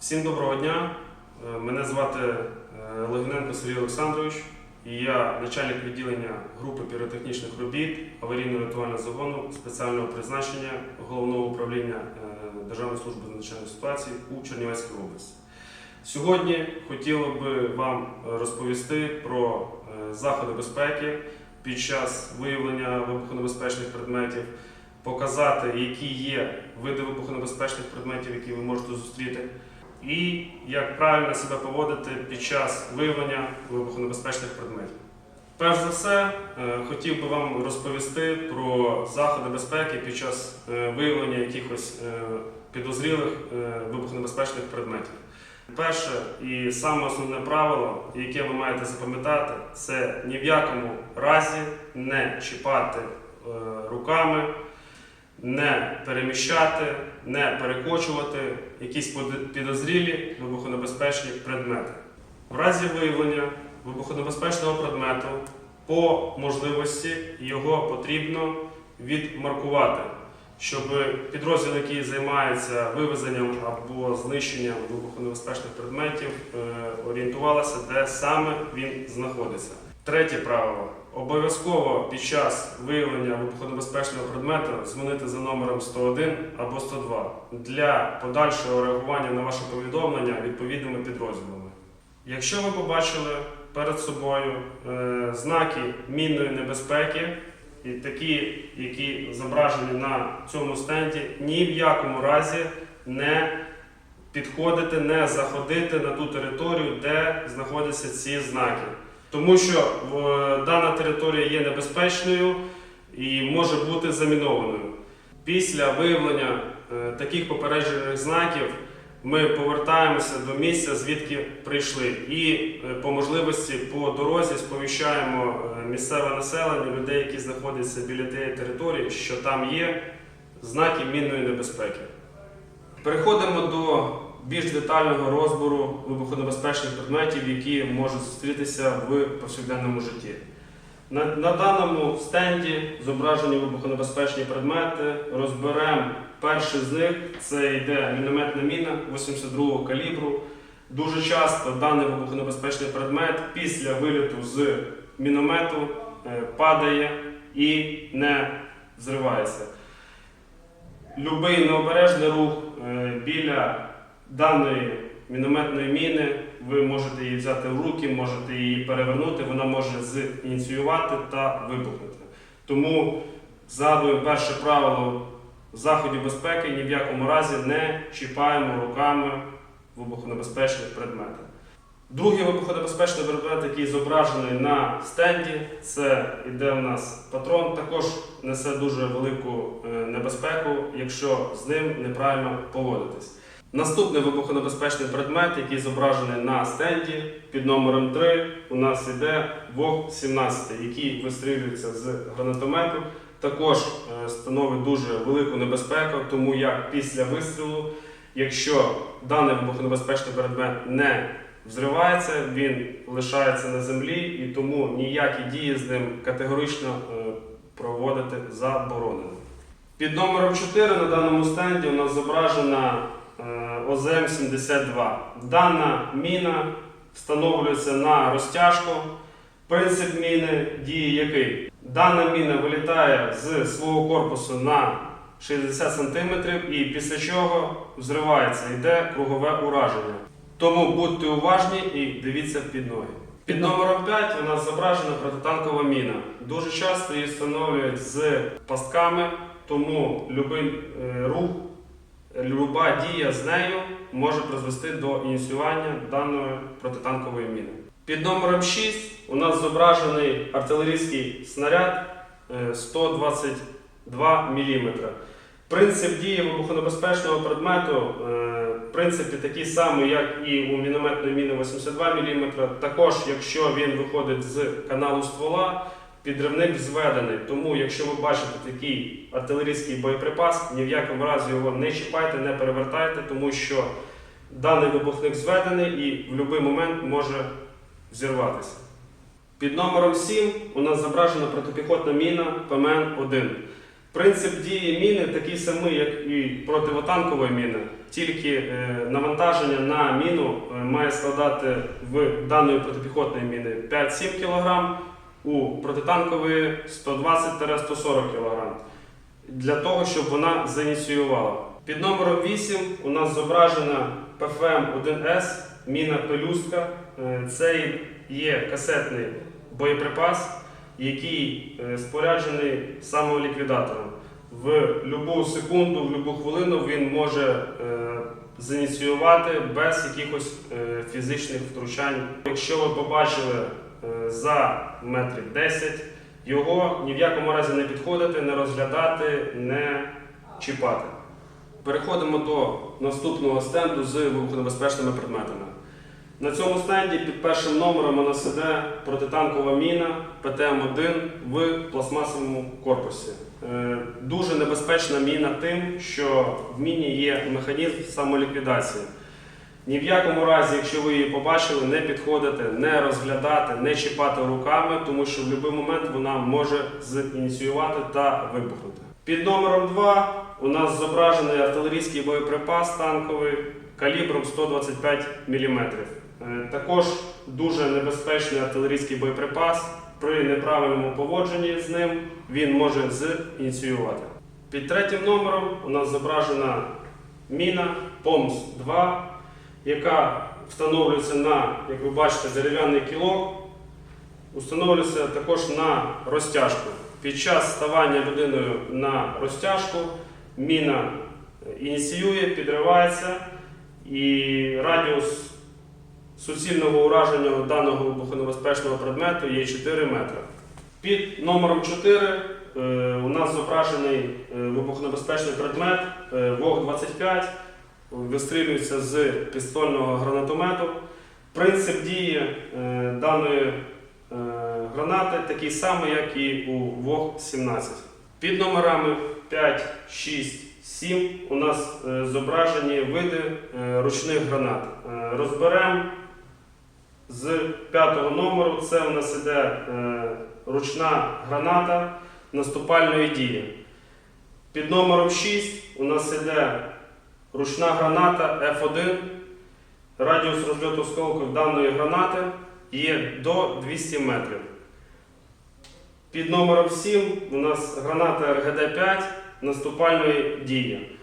Всім доброго дня. Е, Мене звати е, Сергій Олександрович, і я начальник відділення групи піротехнічних робіт аварійно-рятувального загону спеціального призначення головного управління е, Державної служби з надзвичайних ситуацій у Чернівецькій області. Сьогодні хотіло би вам розповісти про заходи безпеки під час виявлення вибухонебезпечних предметів, показати, які є види вибухонебезпечних предметів, які ви можете зустріти, і як правильно себе поводити під час виявлення вибухонебезпечних предметів. Перш за все, е, хотів би вам розповісти про заходи безпеки під час е, виявлення якихось е, підозрілих вибухонебезпечних предметів. Перше і саме основне правило, яке ви маєте запам'ятати, це ні в якому разі не чіпати руками, не переміщати, не перекочувати якісь підозрілі вибухонебезпечні предмети. В разі виявлення вибухонебезпечного предмету по можливості його потрібно відмаркувати, щоб підрозділ, який займається вивезенням або знищенням вибухонебезпечних предметів, е, орієнтувалися, де саме він знаходиться. Третє правило. Обов'язково під час виявлення вибухонебезпечного предмету дзвонити за номером 101 або 102 для подальшого реагування на ваше повідомлення відповідними підрозділами. Якщо ви побачили перед собою е, знаки мінної небезпеки, і такі, які зображені на цьому стенді, ні в якому разі не підходити, не заходити на ту територію, де знаходяться ці знаки. Тому що дана територія є небезпечною і може бути замінованою. Після виявлення е, таких попереджених знаків ми повертаємося до місця, звідки прийшли, і е, по можливості по дорозі сповіщаємо е, місцеве населення, людей, які знаходяться біля тієї території, що там є знаки мінної небезпеки. Переходимо до більш детального розбору вибухонебезпечних предметів, які можуть зустрітися в повсякденному житті. На, на даному стенді зображені вибухонебезпечні предмети. Розберемо перший з них. Це йде мінометна міна 82-го калібру. Дуже часто даний вибухонебезпечний предмет після виліту з міномету е, падає і не зривається. Любий необережний рух е, біля даної мінометної міни, ви можете її взяти в руки, можете її перевернути, вона може зініціювати та вибухнути. Тому згадуємо перше правило заходів безпеки, ні в якому разі не чіпаємо руками вибухонебезпечні предмети. Другий вибухонебезпечний предмет, який зображений на стенді, це іде у нас патрон, також несе дуже велику е, небезпеку, якщо з ним неправильно поводитись. Наступний вибухонебезпечний предмет, який зображений на стенді під номером 3, у нас іде ВОГ-17, який вистрілюється з гранатомету. Також е, становить дуже велику небезпеку, тому як після вистрілу, якщо даний вибухонебезпечний предмет не взривається, він лишається на землі і тому ніякі дії з ним категорично е, проводити заборонено. Під номером 4 на даному стенді у нас зображена ОЗМ-72. Дана міна встановлюється на розтяжку. Принцип міни дії який? Дана міна вилітає з свого корпусу на 60 см і після чого взривається, йде кругове ураження. Тому будьте уважні і дивіться під ноги. Під номером 5 у нас зображена протитанкова міна. Дуже часто її встановлюють з пастками, тому будь-який рух, люба дія з нею може призвести до ініціювання даної протитанкової міни. Під номером 6 у нас зображений артилерійський снаряд е, 122 мм. Принцип дії вибухонебезпечного предмету е, принципі такий самий, як і у мінометної міни 82 мм. Також, якщо він виходить з каналу ствола, підривник зведений. Тому, якщо ви бачите такий артилерійський боєприпас, ні в якому разі його не чіпайте, не перевертайте, тому що даний вибухник зведений і в будь-який момент може зірватися. Під номером 7 у нас зображена протипіхотна міна ПМН-1. Принцип дії міни такий самий, як і противотанкової міни, тільки е, навантаження на міну е, має складати в даної протипіхотної міни 5-7 кг, у протитанкової 120-140 кг. Для того, щоб вона заініціювала. Під номером 8 у нас зображена ПФМ-1С, міна пелюстка. Е, Це є касетний боєприпас, який е, споряджений самоліквідатором. В будь-яку секунду, в будь-яку хвилину він може е, зініціювати без якихось фізичних втручань. Якщо ви побачили за метрів 10, його ні в якому разі не підходити, не розглядати, не чіпати. Переходимо до наступного стенду з вибухонебезпечними предметами. На цьому стенді під першим номером у нас іде протитанкова міна ПТМ-1 в пластмасовому корпусі. Е, Дуже небезпечна міна тим, що в міні є механізм самоліквідації. Ні в якому разі, якщо ви її побачили, не підходити, не розглядати, не чіпати руками, тому що в будь-який момент вона може зініціювати та вибухнути. Під номером 2 у нас зображений артилерійський боєприпас танковий калібром 125 мм. Е, Також дуже небезпечний артилерійський боєприпас. При неправильному поводженні з ним він може зініціювати. Під третім номером у нас зображена міна ПОМС-2, яка встановлюється на, як ви бачите, дерев'яний кілок, встановлюється також на розтяжку. Під час ставання людиною на розтяжку міна ініціює, підривається і радіус суцільного ураження даного вибухонебезпечного предмету є 4 метри. Під номером 4 е, у нас зображений е, вибухонебезпечний предмет е, ВОГ-25, вистрілюється з пістольного гранатомету. Принцип дії е, даної е, гранати такий самий, як і у ВОГ-17. Під номерами 5, 6, 7 у нас е, зображені види ручних гранат. Розберемо з п'ятого номеру. Це у нас іде ручна граната наступальної дії. Під номером 6 у нас іде ручна граната F1. Радіус розльоту осколків даної гранати є до 200 метрів. Під номером 7 у нас граната РГД-5 наступальної дії.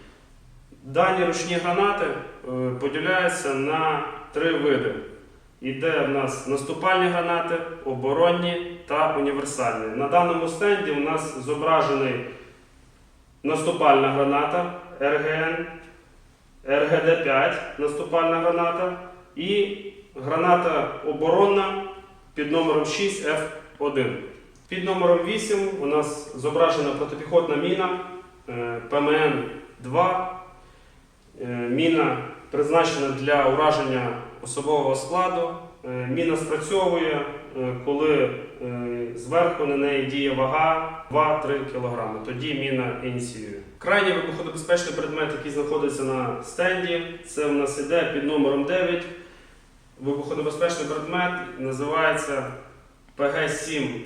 Дані ручні гранати е, поділяються на три види. Іде в нас наступальні гранати, оборонні та універсальні. На даному стенді у нас зображений наступальна граната РГН, РГД-5 наступальна граната і граната оборонна під номером 6 F1. Під номером 8 у нас зображена протипіхотна міна е, ПМН-2. Е, Міна призначена для ураження особового складу. Е, Міна спрацьовує, коли зверху на неї діє вага 2-3 кг. Тоді міна ініціює. Крайній вибухонебезпечний предмет, який знаходиться на стенді, це у нас іде під номером 9. Вибухонебезпечний предмет називається ПГ-7,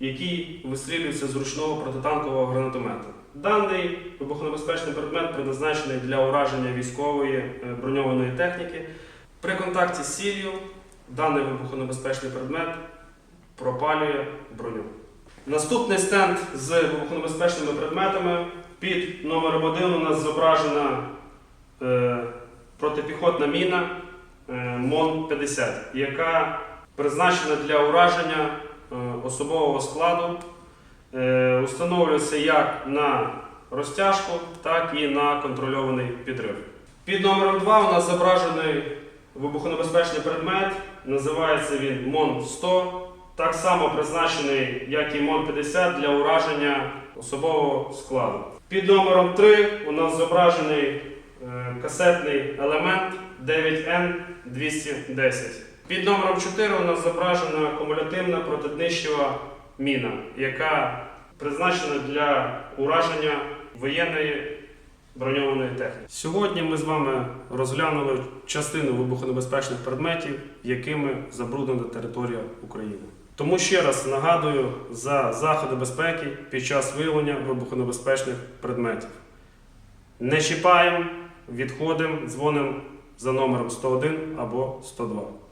який вистрілюється з ручного протитанкового гранатомету. Даний вибухонебезпечний предмет предназначений для ураження військової е, броньованої техніки. При контакті з сіллю даний вибухонебезпечний предмет пропалює броню. Наступний стенд з вибухонебезпечними предметами. Під номером 1 у нас зображена е, протипіхотна міна е, МОН-50, яка призначена для ураження е, особового складу. Е, Установлюється як на розтяжку, так і на контрольований підрив. Під номером 2 у нас зображений вибухонебезпечний предмет. Називається він МОН-100. Так само призначений, як і МОН-50 для ураження особового складу. Під номером 3 у нас зображений е, касетний елемент 9N210. Під номером 4 у нас зображена кумулятивна протиднищова міна, яка призначена для ураження воєнної броньованої техніки. Сьогодні ми з вами розглянули частину вибухонебезпечних предметів, якими забруднена територія України. Тому ще раз нагадую за заходи безпеки під час виявлення вибухонебезпечних предметів. Не чіпаємо, відходимо, дзвонимо за номером 101 або 102.